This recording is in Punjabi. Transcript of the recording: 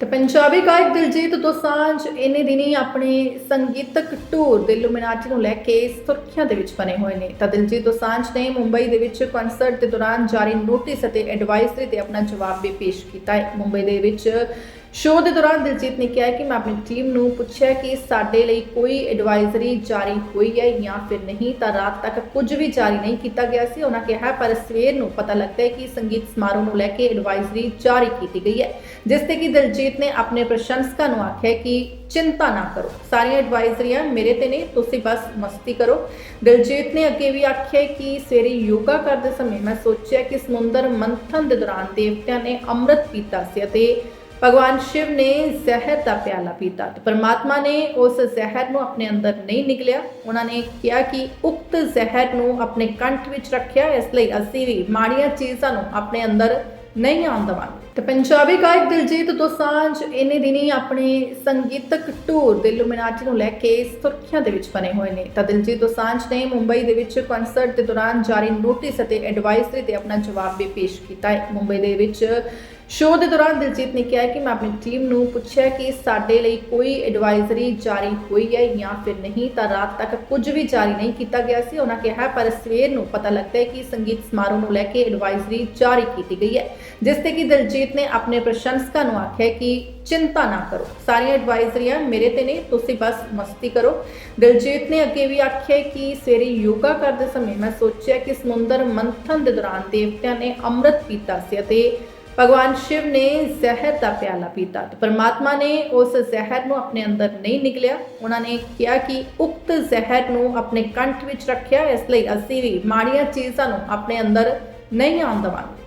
ਤੇ ਪੰਜਾਬੀ ਗਾਇਕ ਦਿਲਜੀਤ ਦੋਸਾਂਝ ਇਹਨੇ ਦਿਨੀ ਆਪਣੇ ਸੰਗੀਤਕ ਟੂਰ ਦੇ ਲੁਮਿਨਾਟੀ ਨੂੰ ਲੈ ਕੇ ਸੁਰਖੀਆਂ ਦੇ ਵਿੱਚ ਬਣੇ ਹੋਏ ਨੇ। ਤਾਂ ਦਿਲਜੀਤ ਦੋਸਾਂਝ ਨੇ ਮੁੰਬਈ ਦੇ ਵਿੱਚ ਕਨਸਰਟ ਦੇ ਦੌਰਾਨ ਜਾਰੀ ਨੋਟਿਸ ਅਤੇ ਐਡਵਾਈਜ਼ਰੀ ਤੇ ਆਪਣਾ ਜਵਾਬ ਵੀ ਪੇਸ਼ ਕੀਤਾ ਹੈ। ਮੁੰਬਈ ਦੇ ਵਿੱਚ ਸ਼ੋਅ ਦੇ ਦੌਰਾਨ ਦਿਲਜੀਤ ਨੇ ਕਿਹਾ ਕਿ ਮੈਂ ਆਪਣੀ ਟੀਮ ਨੂੰ ਪੁੱਛਿਆ ਕਿ ਸਾਡੇ ਲਈ ਕੋਈ ਐਡਵਾਈਜ਼ਰੀ ਜਾਰੀ ਹੋਈ ਹੈ ਜਾਂ ਫਿਰ ਨਹੀਂ, ਤਾਂ ਰਾਤ ਤੱਕ ਕੁਝ ਵੀ ਜਾਰੀ ਨਹੀਂ ਕੀਤਾ ਗਿਆ ਸੀ। ਉਹਨਾਂ ਕਿਹਾ, ਪਰ ਸਵੇਰ ਨੂੰ ਪਤਾ ਲੱਗਦਾ ਹੈ ਕਿ ਸੰਗੀਤ ਸਮਾਰੋਹ ਨੂੰ ਲੈ ਕੇ ਐਡਵਾਈਜ਼ਰੀ ਜਾਰੀ ਕੀਤੀ ਗਈ ਹੈ, ਜਿਸ ਤੇ ਕਿ ਦਿਲਜੀਤ ਨੇ ਆਪਣੇ ਪ੍ਰਸ਼ੰਸਕਾਂ ਨੂੰ ਆਖਿਆ ਕਿ ਚਿੰਤਾ ਨਾ ਕਰੋ। ਸਾਰੀਆਂ ਐਡਵਾਈਜ਼ਰੀਆਂ ਮੇਰੇ ਤੇ ਨੇ, ਤੁਸੀਂ ਬਸ ਮਸਤੀ ਕਰੋ। ਦਿਲਜੀਤ ਨੇ ਅੱਗੇ ਵੀ ਆਖਿਆ ਕਿ ਸਵੇਰੇ ਯੋਗਾ ਕਰਦੇ ਸਮੇਂ ਮੈਂ ਸੋਚਿਆ ਕਿ ਸਮੁੰਦਰ ਮੰਥਨ ਦੇ ਦੌਰਾਨ ਦੇਵਤਿਆਂ ਨੇ ਅੰਮ੍ਰਿਤ ਪੀਤਾ ਸੀ ਅਤੇ ਭਗਵਾਨ ਸ਼ਿਵ ਨੇ ਜ਼ਹਿਰ ਦਾ ਪਿਆਲਾ ਪੀਤਾ ਤੇ ਪਰਮਾਤਮਾ ਨੇ ਉਸ ਜ਼ਹਿਰ ਨੂੰ ਆਪਣੇ ਅੰਦਰ ਨਹੀਂ ਨਿਕਲਿਆ। ਉਹਨਾਂ ਨੇ ਕਿਹਾ ਕਿ ਉਕਤ ਜ਼ਹਿਰ ਨੂੰ ਆਪਣੇ ਕੰਠ ਵਿੱਚ ਰੱਖਿਆ, ਇਸ ਲਈ ਅਸੀਂ ਵੀ ਮਾੜੀਆਂ ਚੀਜ਼ਾਂ ਨੂੰ ਆਪਣੇ ਅੰਦਰ ਨਹੀਂ ਆਉਣ ਦੇਵਾਂਗੇ। ਤੇ ਪੰਜਾਬੀ ਗਾਇਕ ਦਿਲਜੀਤ ਦੋਸਾਂਝ ਇਹਨੇ ਦਿਨੀ ਆਪਣੇ ਸੰਗੀਤਕ ਟੂਰ ਦੇ ਲੁਮਿਨਾਟੀ ਨੂੰ ਲੈ ਕੇ ਸੁਰਖੀਆਂ ਦੇ ਵਿੱਚ ਬਣੇ ਹੋਏ ਨੇ। ਤਾਂ ਦਿਲਜੀਤ ਦੋਸਾਂਝ ਨੇ ਮੁੰਬਈ ਦੇ ਵਿੱਚ ਕਨਸਰਟ ਦੇ ਦੌਰਾਨ ਜਾਰੀ ਨੋਟਿਸ ਅਤੇ ਐਡਵਾਈਜ਼ਰੀ ਤੇ ਆਪਣਾ ਜਵਾਬ ਵੀ ਪੇਸ਼ ਕੀਤਾ ਹੈ। ਮੁੰਬਈ ਦੇ ਵਿੱਚ ਸ਼ੋਅ ਦੇ ਦੌਰਾਨ ਦਿਲਜੀਤ ਨੇ ਕਿਹਾ ਕਿ ਮੈਂ ਆਪਣੀ ਟੀਮ ਨੂੰ ਪੁੱਛਿਆ ਕਿ ਸਾਡੇ ਲਈ ਕੋਈ ਐਡਵਾਈਜ਼ਰੀ ਜਾਰੀ ਹੋਈ ਹੈ ਜਾਂ ਫਿਰ ਨਹੀਂ, ਤਾਂ ਰਾਤ ਤੱਕ ਕੁਝ ਵੀ ਜਾਰੀ ਨਹੀਂ ਕੀਤਾ ਗਿਆ ਸੀ। ਉਹਨਾਂ ਕਿਹਾ, ਪਰ ਸਵੇਰ ਨੂੰ ਪਤਾ ਲੱਗਦਾ ਹੈ ਕਿ ਸੰਗੀਤ ਸਮਾਰੋਹ ਨੂੰ ਲੈ ਕੇ ਐਡਵਾਈਜ਼ਰੀ ਜਾਰੀ ਕੀਤੀ ਗਈ ਹੈ, ਜਿਸ ਤੇ ਕਿ ਦਿਲਜੀਤ ਨੇ ਆਪਣੇ ਪ੍ਰਸ਼ੰਸਕਾਂ ਨੂੰ ਆਖਿਆ ਕਿ ਚਿੰਤਾ ਨਾ ਕਰੋ। ਸਾਰੀਆਂ ਐਡਵਾਈਜ਼ਰੀਆਂ ਮੇਰੇ ਤੇ ਨੇ, ਤੁਸੀਂ ਬਸ ਮਸਤੀ ਕਰੋ। ਦਿਲਜੀਤ ਨੇ ਅੱਗੇ ਵੀ ਆਖਿਆ ਕਿ ਸਵੇਰੇ ਯੋਗਾ ਕਰਦੇ ਸਮੇਂ ਮੈਂ ਸੋਚਿਆ ਕਿ ਸਮੁੰਦਰ ਮੰਥਨ ਦੇ ਦੌਰਾਨ ਦੇਵਤਿਆਂ ਨੇ ਅੰਮ੍ਰਿਤ ਪੀਤਾ ਸੀ ਅਤੇ ਭਗਵਾਨ ਸ਼ਿਵ ਨੇ ਜ਼ਹਿਰ ਦਾ ਪਿਆਲਾ ਪੀਤਾ ਤੇ ਪਰਮਾਤਮਾ ਨੇ ਉਸ ਜ਼ਹਿਰ ਨੂੰ ਆਪਣੇ ਅੰਦਰ ਨਹੀਂ ਨਿਕਲਿਆ। ਉਹਨਾਂ ਨੇ ਕਿਹਾ ਕਿ ਉਕਤ ਜ਼ਹਿਰ ਨੂੰ ਆਪਣੇ ਕੰਠ ਵਿੱਚ ਰੱਖਿਆ, ਇਸ ਲਈ ਅਸੀਂ ਵੀ ਮਾੜੀਆਂ ਚੀਜ਼ਾਂ ਨੂੰ ਆਪਣੇ ਅੰਦਰ ਨਹੀਂ ਆਉਣ ਦੇਵਾਂਗੇ।